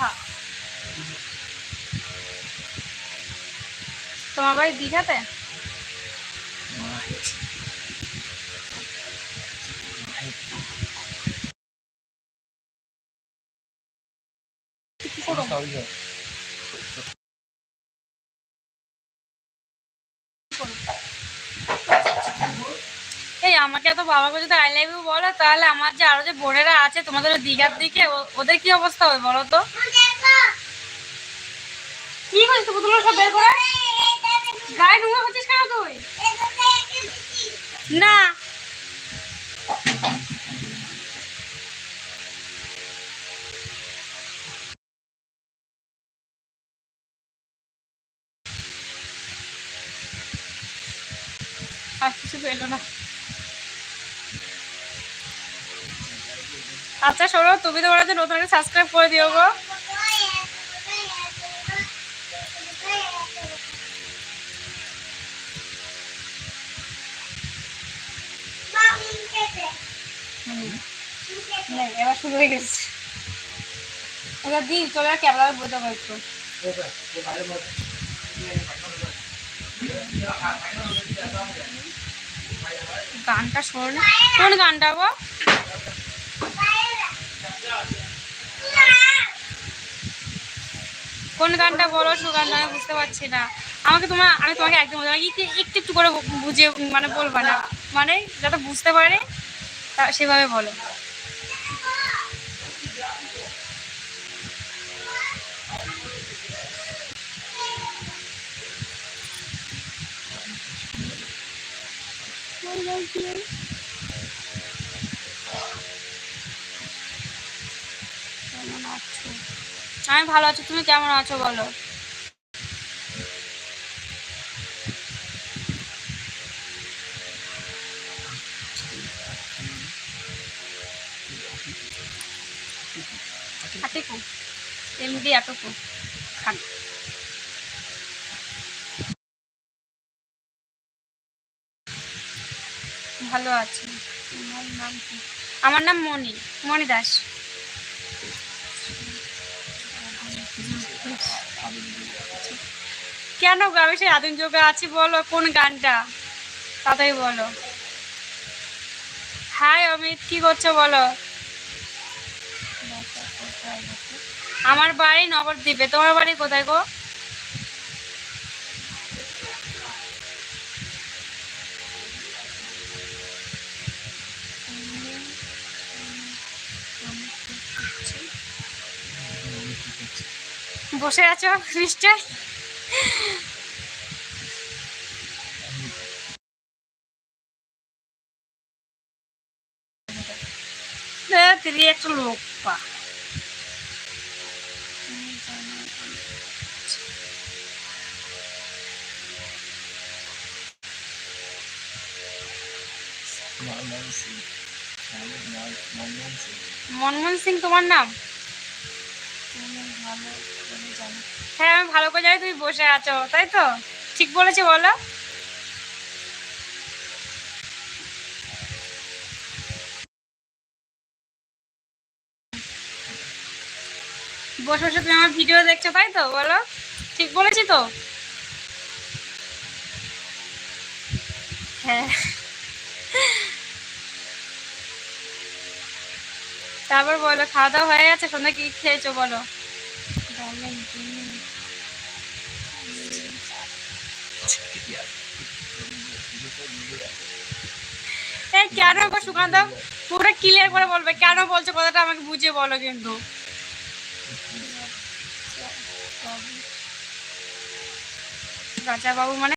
দীঘা তোমার বাড়ি দীঘাতে? কি করো? আমাকে এত বাবাকে যদি আই লাভ ইউ বলো, তাহলে আমার যে আরও যে বোনেরা আছে তোমাদের দীঘার দিকে ওদের কি অবস্থা হবে বলো তো? কি সব বের করে। গায়ে নোংরা কেন তুই? না। আর কিছু পেল না। আচ্ছা শোনো তুমি তো বলেছ নতুন একটা সাবস্ক্রাইব করে দিও গো। এবার শুরু হয়ে গেছে। এবার চলে ক্যামেরা পারছ গানটা শোন কোন গানটা গো। কোন গানটা বলো সুগানটা আমি বুঝতে পারছি না। আমাকে তোমার, আমি তোমাকে একদম বলব একটু একটু করে বুঝিয়ে মানে বলবা না। মানে যাতে বুঝতে পারে, তা সেভাবে বলো। আছো আমি ভালো আছি, তুমি কেমন আছো বলো? হাতেকু এমনি এতটুকু, খান। ভালো আছি। তোমার নাম কি? আমার নাম মণি মণি দাস। কেন গো? আমি সেই আদিম যুগে আছি বলো, কোন গানটা? তাতেই বলো। হাই অমিত, কি করছ বলো? আমার বাড়ি নবদ্বীপে। তোমার বাড়ি কোথায় গো? বসে আছো, নিশ্চয়? একটা লোক পা মনমোহন সিং তোমার নাম হ্যাঁ আমি ভালো করে জানি, তুমি বসে আছো, তাই তো? ঠিক বলেছি, বলো। বসে বসে তুমি আমার ভিডিও দেখছ, তাই তো? বলো। ঠিক বলেছি তো? হ্যাঁ। তারপর বলো, খাওয়া দাওয়া হয়ে গেছে? সন্ধ্যা কি খেয়েছো বলো? এই কেন সুকান্ত? পুরো ক্লিয়ার করে বলবে। কেন বলছো কথাটা আমাকে বুঝিয়ে বলো কিন্তু। রাজা বাবু মানে